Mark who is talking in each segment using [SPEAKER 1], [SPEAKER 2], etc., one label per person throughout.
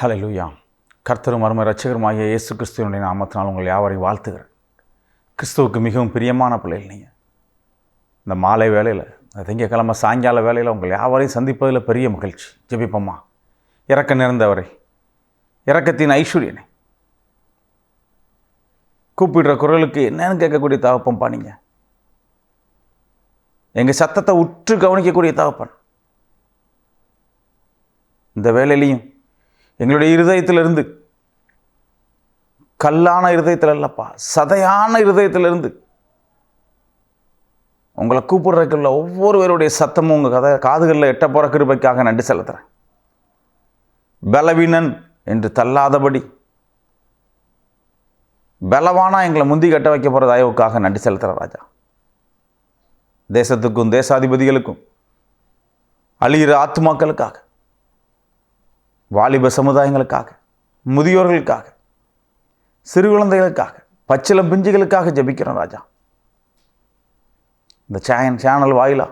[SPEAKER 1] ஹalleluya கர்த்தரும் மரும ரட்சகருமாகிய இயேசு கிறிஸ்துவனுடைய நாமத்தினால் உங்கள் யாவரையும் வாழ்த்துகிறேன். கிறிஸ்துவுக்கு மிகவும் பிரியமான பிள்ளைகள் நீங்கள் இந்த மாலை வேலையில் இந்த திங்கக்கிழமை சாயங்கால வேலையில் உங்கள் யாவரையும் சந்திப்பதில் பெரிய மகிழ்ச்சி. ஜெபிப்பம்மா இறக்க நிறந்தவரை இறக்கத்தின் ஐஸ்வர்யனை. கூப்பிடுற குரலுக்கு என்னன்னு கேட்கக்கூடிய தகப்பம்பா நீங்கள் எங்கள் சத்தத்தை உற்று கவனிக்கக்கூடிய தகப்பன். இந்த வேலையிலையும் எங்களுடைய இருதயத்திலிருந்து கல்லான இருதயத்தில் இல்லைப்பா சதையான இருதயத்திலிருந்து உங்களை கூப்பிடுறதுக்குள்ள ஒவ்வொருவருடைய சத்தமும் உங்கள் கதை காதுகளில் எட்ட போகிற கிருபைக்காக நன்றி செலுத்துகிறேன் பலவீனன் என்று தள்ளாதபடி பலவானா எங்களை முந்தி கட்ட வைக்க போகிற தயவுக்காக நன்றி செலுத்துகிறேன் ராஜா. தேசத்துக்கும் தேசாதிபதிகளுக்கும் அழிகிற ஆத்துமாக்களுக்காக. வாலிப சமுதாயங்களுக்காக முதியோர்களுக்காக சிறு குழந்தைகளுக்காக பச்சிலம் பிஞ்சுகளுக்காக ஜெபிக்கிறோம் ராஜா. இந்த சேன் சேனல் வாயிலா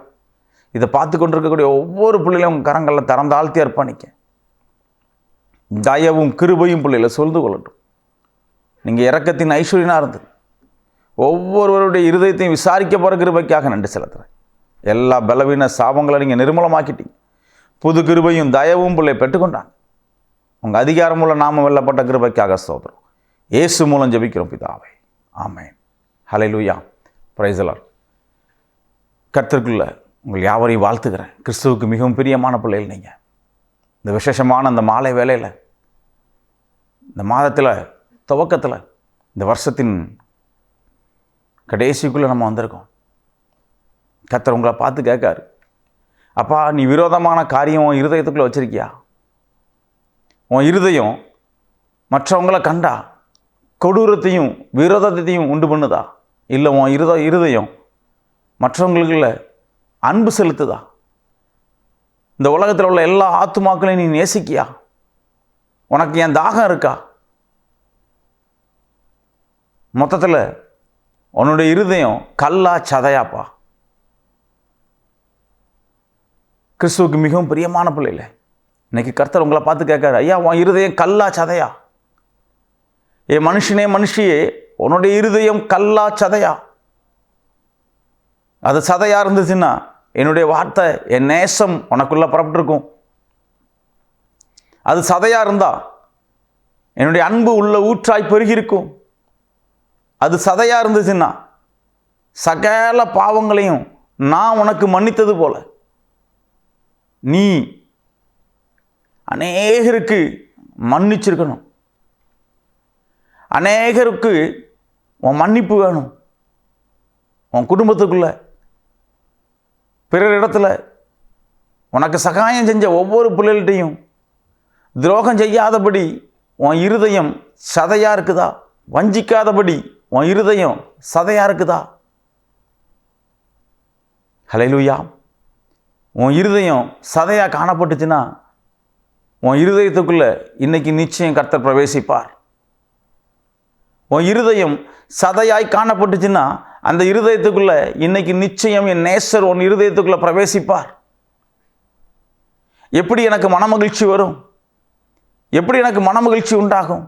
[SPEAKER 1] இதை பார்த்து கொண்டிருக்கக்கூடிய ஒவ்வொரு பிள்ளைகளும் உங்கள் கரங்களில் திறந்தாழ்த்தி அர்ப்பணிக்க. தயவும் கிருபையும் பிள்ளைகளை சொல்ந்து கொள்ளட்டும். நீங்கள் இறக்கத்தின் ஐஸ்வர்யனாக இருந்து ஒவ்வொருவருடைய இருதயத்தையும் விசாரிக்க போகிற கிருபைக்காக நன்றி செலுத்துகிறேன் எல்லா பலவீன சாபங்களை நீங்கள் நிர்மூலமாக்கிட்டீங்க. புது கிருபையும் தயவும் பிள்ளை பெற்றுக்கொண்டாங்க. உங்கள் அதிகாரமுள்ள நாம வெல்லப்பட்ட கிருபைக்காக ஸ்தோத்திரம். இயேசு மூலம் ஜெபிக்கிறோம் பிதாவே. ஆமேன். லூயா பிரைசலர் கர்த்தருக்குள்ள உங்கள் யாவரையும் வாழ்த்துக்கிறேன் கிறிஸ்துவுக்கு மிகவும் பிரியமான பிள்ளைகள் நீங்கள் இந்த விசேஷமான அந்த மாலை வேலையில் இந்த மாதத்தில் துவக்கத்தில் இந்த வருஷத்தின் கடைசிக்குள்ளே நம்ம வந்திருக்கோம். கத்தர் உங்களை பார்த்து கேட்காரு. அப்பா நீ விரோதமான காரியம் இருதயத்துக்குள்ளே வச்சிருக்கியா? உன் இருதயம் மற்றவங்களை கண்டா கொடூரத்தையும் விரோதத்தையும் உண்டு பண்ணுதா? இல்லை உன் இருத இருதயம் மற்றவங்களுக்குள்ள அன்பு செலுத்துதா? இந்த உலகத்தில் உள்ள எல்லா ஆத்துமாக்களையும் நீ நேசிக்கியா? உனக்கு என் தாகம் இருக்கா? மொத்தத்தில் உன்னுடைய இருதயம் கல்லா சதையாப்பா. கிறிஸ்துவுக்கு மிகவும் பிரியமான பிள்ளைல இன்னைக்கு கர்த்தர் உங்களை பார்த்து கேட்காரு ஐயா உன் இருதயம் கல்லா சதையா? ஏ மனுஷனே மனுஷியே உன்னுடைய இருதயம் கல்லா சதையா? அது சதையாக இருந்துச்சுன்னா என்னுடைய வார்த்தை என் நேசம் உனக்குள்ளே புறப்பட்டுருக்கும். அது சதையாக இருந்தால் என்னுடைய அன்பு உள்ள ஊற்றாய் பெருகியிருக்கும். அது சதையாக இருந்துச்சுன்னா சகல பாவங்களையும் நான் உனக்கு மன்னித்தது போல. நீ அநேகருக்கு மன்னிச்சிருக்கணும். அநேகருக்கு உன் மன்னிப்பு வேணும். உன் குடும்பத்துக்குள்ள பிறர் இடத்துல உனக்கு சகாயம் செஞ்ச ஒவ்வொரு பிள்ளைகள்கிட்டையும் துரோகம் செய்யாதபடி உன் இருதயம் சதையாக இருக்குதா? வஞ்சிக்காதபடி உன் இருதயம் சதையாக இருக்குதா? ஹலைலுயா உன் இருதயம் சதையாக காணப்பட்டுச்சுன்னா உன் இருதயத்துக்குள்ளே இன்னைக்கு நிச்சயம் கர்த்தர் பிரவேசிப்பார். உன் இருதயம் சதையாய் காணப்பட்டுச்சுன்னா அந்த இருதயத்துக்குள்ளே இன்னைக்கு நிச்சயம் என் நேசர் உன் இருதயத்துக்குள்ளே பிரவேசிப்பார். எப்படி எனக்கு மனமகிழ்ச்சி வரும்? எப்படி எனக்கு மனமகிழ்ச்சி உண்டாகும்?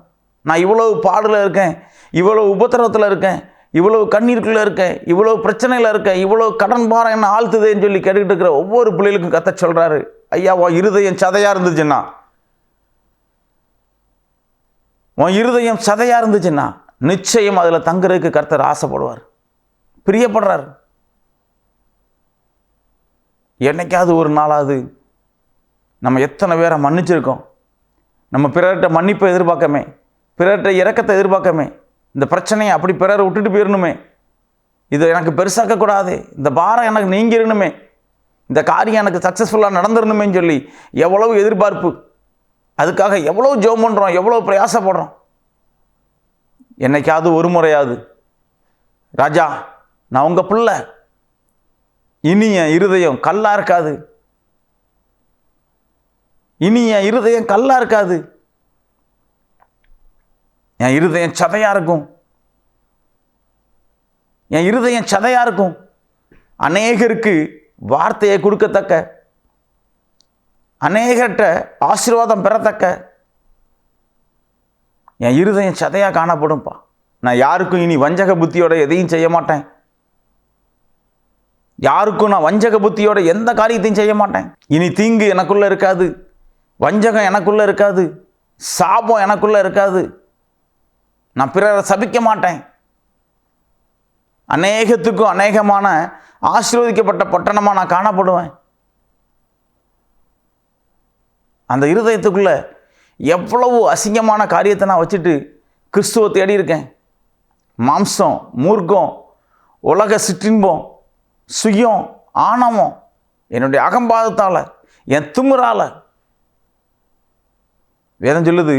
[SPEAKER 1] நான் இவ்வளவு பாடில் இருக்கேன் இவ்வளோ உபத்திரவத்தில் இருக்கேன் இவ்வளோ கண்ணீருக்குள்ளே இருக்கேன் இவ்வளோ பிரச்சனையில் இருக்கேன் இவ்வளோ கடன் பாரம் என்ன ஆழ்த்துதேன்னு சொல்லி கேட்டுக்கிட்டு இருக்கிற ஒவ்வொரு பிள்ளைகளுக்கும் கத்த சொல்கிறாரு ஐயா உன் இருதயம் சதையாக இருந்துச்சுன்னா உன் இருதயம் சதையாக இருந்துச்சுன்னா நிச்சயம் அதில் தங்குறதுக்கு கர்த்தர் ஆசைப்படுவார். பிரியப்படுறார். என்னைக்காவது ஒரு நாளாவது நம்ம எத்தனை பேரை மன்னிச்சிருக்கோம்? நம்ம பிறர்கிட்ட மன்னிப்பை எதிர்பார்க்கமே பிறர்கிட்ட இறக்கத்தை எதிர்பார்க்கமே இந்த பிரச்சனையை அப்படி பிறரை விட்டுட்டு போயிடணுமே இதை எனக்கு பெருசாக்கக்கூடாது. இந்த பாரம் எனக்கு நீங்கிடணுமே இந்த காரியம் எனக்கு சக்ஸஸ்ஃபுல்லாக நடந்துடணுமேன்னு சொல்லி எவ்வளவு எதிர்பார்ப்பு. அதுக்காக எவ்வளோ ஜோம் பண்ணுறோம் எவ்வளோ பிரயாசப்படுறோம்? என்னைக்காவது ஒரு முறையாவது ராஜா நான் உங்கள் பிள்ளை. இனி என் இருதயம் கல்லாக இருக்காது. இனி என் இருதயம் கல்லாக இருக்காது. என் இருதயம் சதையாக இருக்கும். என் இருதயம் சதையாக இருக்கும். அநேகருக்கு வார்த்தையை கொடுக்கத்தக்க அநேகர்கிட்ட ஆசீர்வாதம் பெறத்தக்க என் இருதயம் சதையாக காணப்படும்ப்பா நான் யாருக்கும் இனி வஞ்சக புத்தியோட எதையும் செய்ய மாட்டேன். யாருக்கும் நான் வஞ்சக புத்தியோட எந்த காரியத்தையும் செய்ய மாட்டேன். இனி தீங்கு எனக்குள்ளே இருக்காது. வஞ்சகம் எனக்குள்ளே இருக்காது. சாபம் எனக்குள்ளே இருக்காது. நான் பிறரை சபிக்க மாட்டேன். அநேகத்துக்கும் அநேகமான ஆசீர்வதிக்கப்பட்ட பட்டணமாக நான் காணப்படுவேன். அந்த இருதயத்துக்குள்ளே எவ்வளவு அசிங்கமான காரியத்தை நான் வச்சுட்டு கிறிஸ்துவ தேடி இருக்கேன். மாம்சம் மூர்க்கம் உலக சிற்றின்பம் சுயம் ஆணவம் என்னுடைய அகம்பாதத்தால் என் திமிரால. வேதம் சொல்லுது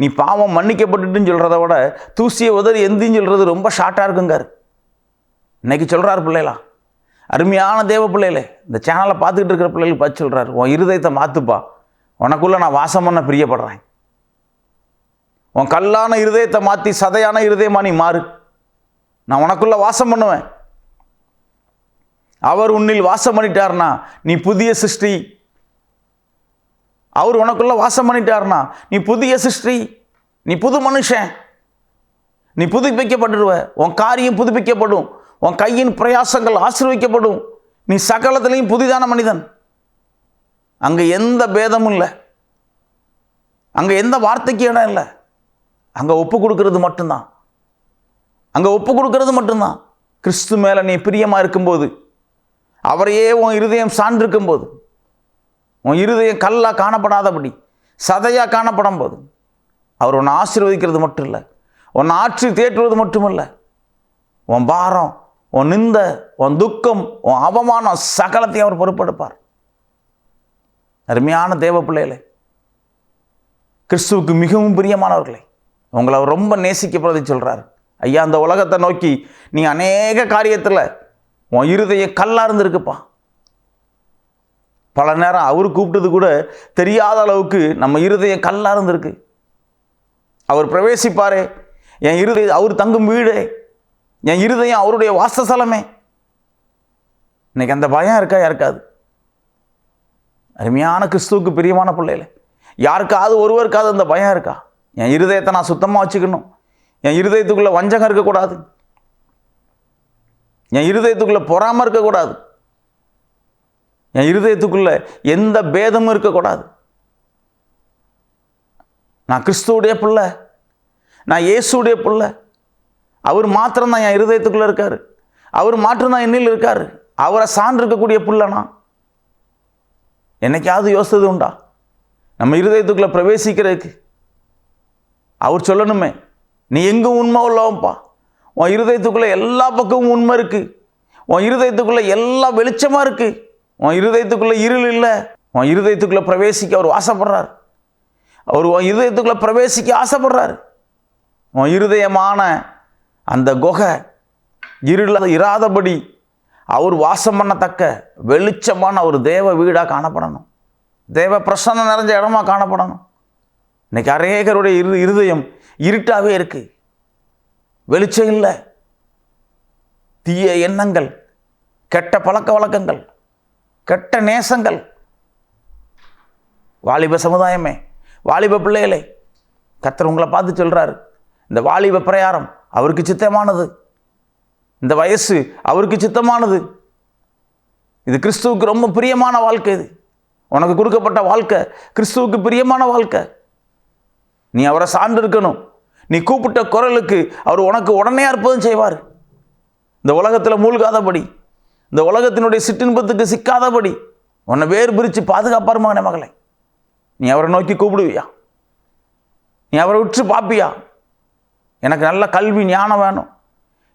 [SPEAKER 1] நீ பாவம் மன்னிக்கப்பட்டுட்டுன்னு சொல்கிறத விட தூசியை உதறி எந்தின்னு சொல்கிறது ரொம்ப ஷார்ட்டாக இருக்குங்கார். இன்றைக்கி சொல்கிறார் பிள்ளைகளா அருமையான தேவ பிள்ளைகளே இந்த சேனலை பார்த்துக்கிட்டு இருக்கிற பிள்ளைகளுக்கு பார்த்து சொல்கிறார் உன் இருதயத்தை மாற்றுப்பா உனக்குள்ளே நான் வாசம் பண்ண பிரியப்படுறேன். உன் கல்லான இருதயத்தை மாற்றி சதையான இருதயமா நீ மாறு. நான் உனக்குள்ளே வாசம் பண்ணுவேன். அவர் உன்னில் வாசம் பண்ணிட்டார்னா நீ புதிய சிருஷ்டி. அவர் உனக்குள்ளே வாசம் பண்ணிட்டார்னா நீ புதிய சிருஷ்டி. நீ புது மனுஷன். நீ புதுப்பிக்கப்பட்டுருவ. உன் காரியம் புதுப்பிக்கப்படும். உன் கையின் பிரயாசங்கள் ஆசிர்விக்கப்படும். நீ சகலத்திலையும் புதிதான மனிதன். அங்கே எந்த பேதமும் இல்லை. அங்கே எந்த வார்த்தைக்கு இடம் இல்லை. அங்கே ஒப்பு கொடுக்கறது மட்டும்தான். அங்கே ஒப்பு கொடுக்கறது மட்டும்தான். கிறிஸ்து மேலே நீ பிரியமாக இருக்கும்போது அவரையே உன் இருதயம் சார்ந்திருக்கும் போது உன் இருதயம் கல்லாக காணப்படாதபடி சதையாக காணப்படும் போது அவர் உன்னை ஆசீர்வதிக்கிறது மட்டும் இல்லை. உன்னை ஆற்றி தேற்றுவது மட்டும் இல்லை. உன் பாரம் உன் நிந்த உன் துக்கம் உன் அவமானம் சகலத்தையும் அவர் பொறுப்பெடுப்பார். அருமையான தேவ பிள்ளைகளே. கிறிஸ்துவுக்கு மிகவும் பிரியமானவர்களே உங்களை அவர் ரொம்ப நேசிக்கப்படுறதை சொல்கிறார் ஐயா அந்த உலகத்தை நோக்கி நீ அநேக காரியத்தில் உன் இருதய கல்லாக இருந்திருக்குப்பா பல நேரம் அவர் கூப்பிட்டது கூட தெரியாத அளவுக்கு நம்ம இருதய கல்லாக இருந்திருக்கு அவர் பிரவேசிப்பாரே என் இருதய அவர் தங்கும் வீடு என் இருதயம் அவருடைய வாசஸ்தலமே. இன்னைக்கு அந்த பயம் இருக்கா? இருக்காது அருமையான கிறிஸ்துவுக்கு பிரியமான பிள்ளைகளே யாருக்காவது ஒருவருக்காவது அந்த பயம் இருக்கா? என் இருதயத்தை நான் சுத்தமாக வச்சுக்கணும். என் இருதயத்துக்குள்ளே வஞ்சகம் இருக்கக்கூடாது. என் இருதயத்துக்குள்ளே பொறாமல் இருக்கக்கூடாது. என் இருதயத்துக்குள்ளே எந்த பேதமும் இருக்கக்கூடாது. நான் கிறிஸ்துவுடைய பிள்ளை. நான் இயேசுடைய பிள்ளை. அவர் மாத்திரம்தான் என் இருதயத்துக்குள்ளே இருக்கார். அவர் மாற்றம்தான் என்னில் இருக்கார். அவரை சான்று இருக்கக்கூடிய பிள்ளை நான். என்னைக்காவது யோசித்தது உண்டா? நம்ம இருதயத்துக்குள்ளே பிரவேசிக்கிறதுக்கு. அவர் சொல்லணுமே நீ எங்கும் உண்மை உள்ளவன்ப்பா உன் இருதயத்துக்குள்ளே எல்லா பக்கமும் உண்மை இருக்குது உன் இருதயத்துக்குள்ளே எல்லா வெளிச்சமாக இருக்குது உன் இருதயத்துக்குள்ளே இருள் இல்லை. உன் இருதயத்துக்குள்ளே பிரவேசிக்க அவர் ஆசைப்படுறார். அவர் உன் இருதயத்துக்குள்ளே பிரவேசிக்க ஆசைப்படுறார். உன் இருதயமான அந்த குகை இருள இராதபடி அவர் வாசம் பண்ணத்தக்க வெளிச்சமான ஒரு தேவ வீடாக காணப்படணும். தேவ பிரசன்னம் நிறைஞ்ச இடமா காணப்படணும். இன்னைக்கு அநேகருடைய இரு இருதயம் இருட்டாகவே இருக்குது வெளிச்சம் இல்லை. தீய எண்ணங்கள் கெட்ட பழக்க வழக்கங்கள் கெட்ட நேசங்கள். வாலிப சமுதாயமே வாலிப பிள்ளைகளே கத்தர் உங்களை பார்த்து சொல்கிறாரு இந்த வாலிப பிரயாரம் அவருக்கு சித்தமானது. இந்த வயசு அவருக்கு சித்தமானது. இது கிறிஸ்துவுக்கு ரொம்ப பிரியமான வாழ்க்கை இது. உனக்கு கொடுக்கப்பட்ட வாழ்க்கை கிறிஸ்துவுக்கு பிரியமான வாழ்க்கை. நீ அவரை சார்ந்து இருக்கணும் நீ கூப்பிட்ட குரலுக்கு அவர் உனக்கு உடனே அற்புதம் செய்வார். இந்த உலகத்தில் மூழ்காதபடி இந்த உலகத்தினுடைய சிற்றின்பத்துக்கு சிக்காதபடி உன்னை வேறு பிரித்து பாதுகாப்பார் மகனே மகளே. நீ அவரை நோக்கி கூப்பிடுவியா? நீ அவரை உற்று பார்ப்பியா எனக்கு நல்ல கல்வி ஞானம் வேணும்.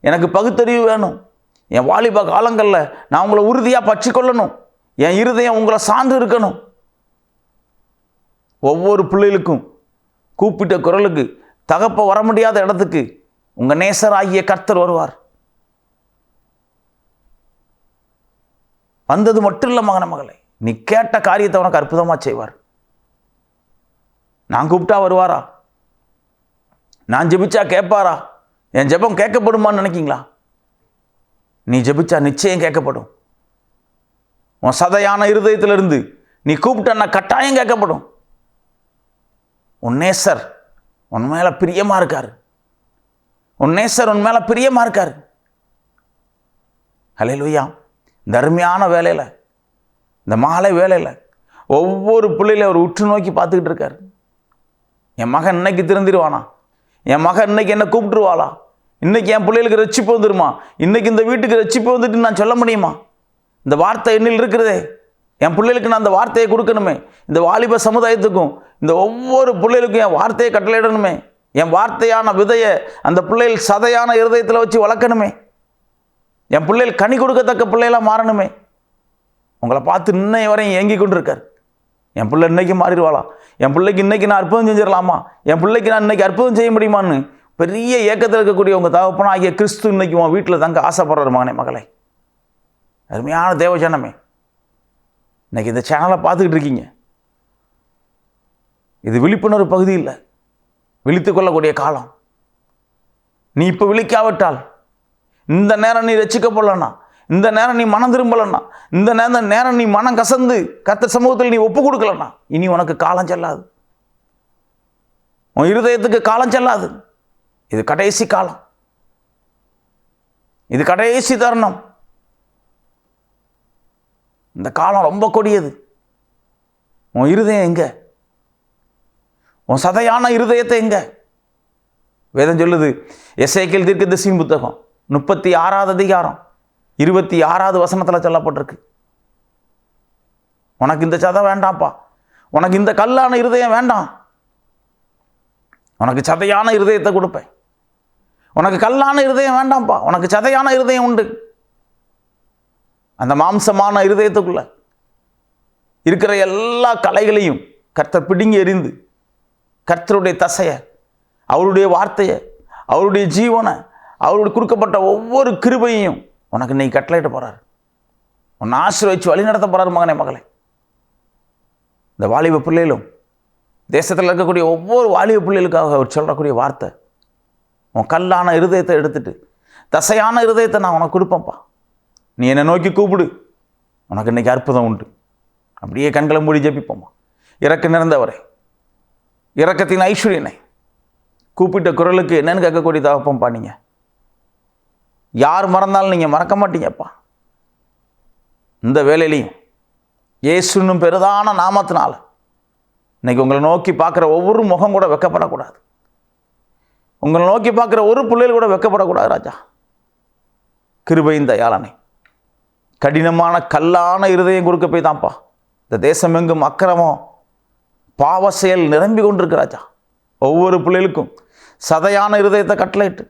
[SPEAKER 1] எனக்கு பகுத்தறிவு வேணும். என் வாலிப காலங்களில் நான் உங்களை உறுதியாக பற்றி கொள்ளணும் என் இருதயம் உங்களை சார்ந்து இருக்கணும். ஒவ்வொரு பிள்ளைகளுக்கும் கூப்பிட்ட குரலுக்கு தகப்ப வர முடியாத இடத்துக்கு உங்கள் நேசராகிய கர்த்தர் வருவார். வந்தது மட்டும் இல்லை மகன மகளை நீ கேட்ட காரியத்தை உனக்கு அற்புதமாக செய்வார். நான் கூப்பிட்டா வருவாரா? நான் ஜெபிச்சா கேட்பாரா? என் ஜெபம் கேட்கப்படுமான்னு நினைக்கிங்களா? நீ ஜெபிச்சா நிச்சயம் கேட்கப்படும். உன் சதையான இருதயத்திலிருந்து நீ கூப்பிட்டன்னா கட்டாயம் கேட்கப்படும். உன் நேசர் உன் மேலே பிரியமாக இருக்கார். உன் நேசர் உன் மேலே பிரியமாக இருக்கார். ஹalleluya. இந்த அருமையான வேலையில் இந்த மாலை வேலையில் ஒவ்வொரு பிள்ளையில அவர் உற்று நோக்கி பார்த்துக்கிட்டு இருக்கார். என் மகன் இன்னைக்கு திருந்திருவானா? என் மகன் இன்னைக்கு என்ன கூப்பிட்டுருவாளா? இன்றைக்கி என் பிள்ளைகளுக்கு ரட்சிப்பு வந்துருமா? இன்றைக்கி இந்த வீட்டுக்கு ரட்சிப்பு வந்துட்டு நான் சொல்ல முடியுமா? இந்த வார்த்தை என்னில் இருக்கிறதே என் பிள்ளைகளுக்கு நான் அந்த வார்த்தையை கொடுக்கணுமே. இந்த வாலிப சமுதாயத்துக்கும் இந்த ஒவ்வொரு பிள்ளைகளுக்கும் என் வார்த்தையை கட்டளையிடணுமே. என் வார்த்தையான விதையை அந்த பிள்ளைகள் சதையான இருதயத்தில் வச்சு வளர்க்கணுமே. என் பிள்ளைகள் கனி கொடுக்கத்தக்க பிள்ளைகளாக மாறணுமே. உங்களை பார்த்து இன்னைய வரையும் ஏங்கி கொண்டிருக்கார். என் பிள்ளை இன்னைக்கு மாறிடுவாளா? என் பிள்ளைக்கு இன்றைக்கி நான் அற்புதம் செஞ்சிடலாமா? என் பிள்ளைக்கு நான் இன்னைக்கு அற்புதம் செய்ய முடியுமான்னு பெரிய ஏக்கத்தில் இருக்கக்கூடிய உங்கள் தகப்பனா ஆகிய கிறிஸ்து இன்னைக்கு உன் வீட்டில் தங்க ஆசைப்படுறாரு மகனே மகளை. அருமையான தேவஜனமே இன்னைக்கு இந்த சேனலை பார்த்துக்கிட்டு இருக்கீங்க. இது விழிப்புணர்வு பகுதி இல்லை. விழித்து கொள்ளக்கூடிய காலம். நீ இப்போ விழிக்காவிட்டால் இந்த நேரம் நீ ரசிக்கப்படலன்னா இந்த நேரம் நீ மனம் திரும்பலன்னா இந்த நேரம் நேரம் நீ மனம் கசந்து கத்த சமூகத்தில் நீ ஒப்பு கொடுக்கலன்னா இனி உனக்கு காலம் செல்லாது. உன் இருதயத்துக்கு காலம் செல்லாது. இது கடைசி காலம். இது கடைசி தருணம். இந்த காலம் ரொம்ப கொடியது. உன் இருதயம் எங்க? உன் சதையான இருதயத்தை எங்க? வேதம் சொல்லுது எஸ்ஐக்கில் தீர்க்கதரிசியின் புத்தகம் முப்பத்தி ஆறாவது அதிகாரம் இருபத்தி ஆறாவது வசனத்தில் சொல்லப்பட்டிருக்கு. உனக்கு இந்த சதை வேண்டாம்ப்பா. உனக்கு இந்த கல்லான இருதயம் வேண்டாம். உனக்கு சதையான இருதயத்தை கொடுப்பேன். உனக்கு கல்லான இருதயம் வேண்டாம்ப்பா. உனக்கு சதையான இருதயம் உண்டு. அந்த மாம்சமான இருதயத்துக்குள்ள இருக்கிற எல்லா கலைகளையும் கர்த்தர் பிடுங்கி எறிந்து கர்த்தருடைய தசையை அவருடைய வார்த்தையை அவருடைய ஜீவனை அவருடைய கொடுக்கப்பட்ட ஒவ்வொரு கிருபையையும் உனக்கு இன்னைக்கு கட்டளையிட போகிறார் உன்னை ஆசீர்வச்சு வழி நடத்த போகிறார் மகனே மகளே. இந்த வாலிப பிள்ளைகளும் தேசத்தில் இருக்கக்கூடிய ஒவ்வொரு வாலிப பிள்ளைகளுக்காக அவர் சொல்லக்கூடிய வார்த்தை உன் கல்லான இருதயத்தை எடுத்துட்டு தசையான இருதயத்தை நான் உனக்கு கொடுப்பேன்ப்பா. நீ என்னை நோக்கி கூப்பிடு. உனக்கு இன்றைக்கி அற்புதம் உண்டு. அப்படியே கண்களை மூடி ஜெபிப்போம்மா. இறக்க நிறந்தவரே இறக்கத்தின் ஐஸ்வர்யனை கூப்பிட்ட குரலுக்கு என்னென்னு கேட்கக்கூடிய தகப்பம்ப்பா நீங்கள் யார் மறந்தாலும் நீங்கள் மறக்க மாட்டீங்கப்பா. இந்த வேலையிலையும் இயேசுன்னும் பெரிதான நாமத்தினால் இன்னைக்கு உங்களை நோக்கி பார்க்குற ஒவ்வொரு முகம் கூட வெக்கப்படக்கூடாது. உங்களை நோக்கி பார்க்குற ஒரு பிள்ளைகள் கூட வெக்கப்படக்கூடாது ராஜா. கிருபையின் தயாளனை. கடினமான கல்லான இருதயம் கொடுக்க போய் தான்ப்பா. இந்த தேசம் எங்கும் அக்கிரமம் பாவ செயல் நிரம்பி கொண்டிருக்கு ராஜா. ஒவ்வொரு பிள்ளைகளுக்கும் சதையான இருதயத்தை கட்டளையிட்டு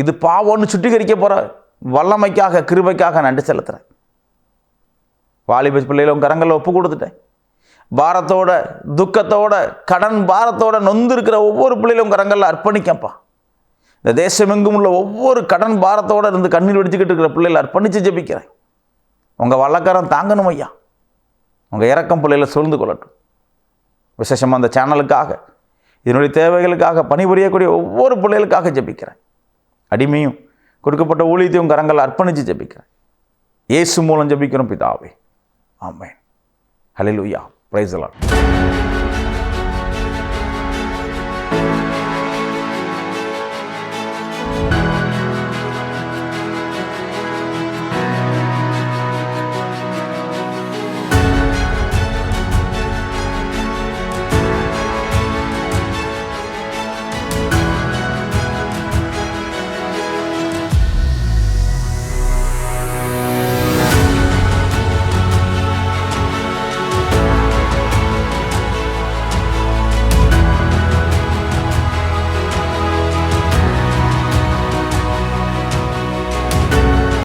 [SPEAKER 1] இது பாவம்னு சுட்டிகரிக்க போகிற வல்லமைக்காக கிருபைக்காக நன்றி செலுத்துகிறேன் வாலிப பிள்ளைகளை கரங்களில் ஒப்பு கொடுத்துட்டேன். பாரத்தோட துக்கத்தோட கடன் பாரத்தோட நொந்து இருக்கிற ஒவ்வொரு பிள்ளைகளும் கரங்களில் அர்ப்பணிக்கப்பா. இந்த தேசமெங்கும் உள்ள ஒவ்வொரு கடன் பாரத்தோடு இருந்து கண்ணீர் வெடிச்சுக்கிட்டு இருக்கிற பிள்ளைகளை அர்ப்பணித்து ஜெபிக்கிறேன். உங்கள் வழக்கரம் தாங்கணும் ஐயா. உங்கள் இறக்கம் பிள்ளைகளை சூழ்ந்து கொள்ளட்டும். விசேஷமாக அந்த சேனலுக்காக இதனுடைய தேவைகளுக்காக பணிபுரியக்கூடிய ஒவ்வொரு பிள்ளைகளுக்காக ஜெபிக்கிறேன். அடிமையும் கொடுக்கப்பட்ட ஊழியத்தையும் கரங்களை அர்ப்பணித்து ஜெபிக்கிறேன். இயேசு மூலம் ஜெபிக்கிறோம் பிதாவே. ஆமென். ஐயா ప్రైజ్ అలా